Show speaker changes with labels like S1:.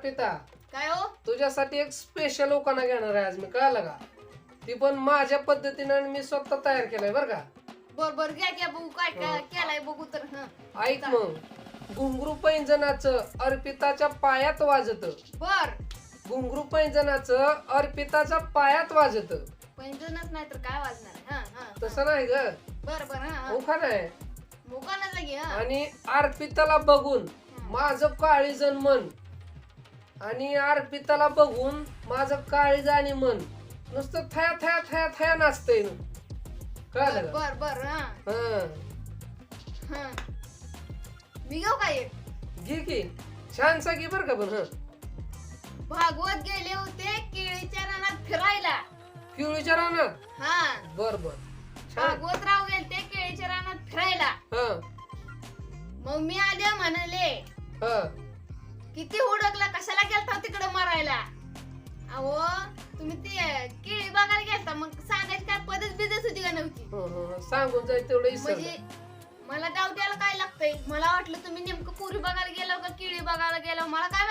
S1: अर्पिता
S2: काय हो?
S1: तुझ्यासाठी एक स्पेशल उकाना घेणार आहे आज मी कळलं का? ती पण माझ्या पद्धतीनं आणि मी स्वतः तयार केलंय बरं का?
S2: बर बर घ्या घ्या बघू काय काय
S1: हो.
S2: केलाय बघू तर हं.
S1: ऐक मग घुंगरू पैंजनाचं अर्पिताच्या पायात वाजत.
S2: बर.
S1: घुंगरू पैंजनाचं अर्पिताच्या पायात वाजत.
S2: पैंजणच नाही तर काय वाजणार? हा हा
S1: तसं नाही ग.
S2: बर बर हा
S1: उखाण आहे
S2: मुकाना जागी हा.
S1: आणि अर्पिताला बघून माझं काळीजन मन आणि अर्पिताला बघून माझं काळीज आणि मन नुसतं थया थया थया थया नाचतंय कळलं का?
S2: बर बर हा.
S1: हं.
S2: हा. मी घेऊ काय एक?
S1: घे की. छानसा घे बरं का पण हं.
S2: भागवत गेले होते केळीच्या रानात फिरायला.
S1: पिवळीच्या रानात?
S2: हा.
S1: बर बर. छान.
S2: भागवतराव गेलते केळीच्या रानात फिरायला.
S1: हं.
S2: मग मी आले म्हणाले
S1: हं.
S2: किती हुडकला कशाला अहो तुम्ही ते केळी बघायला गेलता मग सांगायची काय पद्धत बिदत होती का नव्हती
S1: हं, हं. सांगून जाईल तेवढं
S2: म्हणजे
S1: इसरलं.
S2: मला डाऊट यायला काय लागतंय मला वाटलं तुम्ही नेमकं पुरी बघायला गेलो का केळी बघायला गेलो मला काय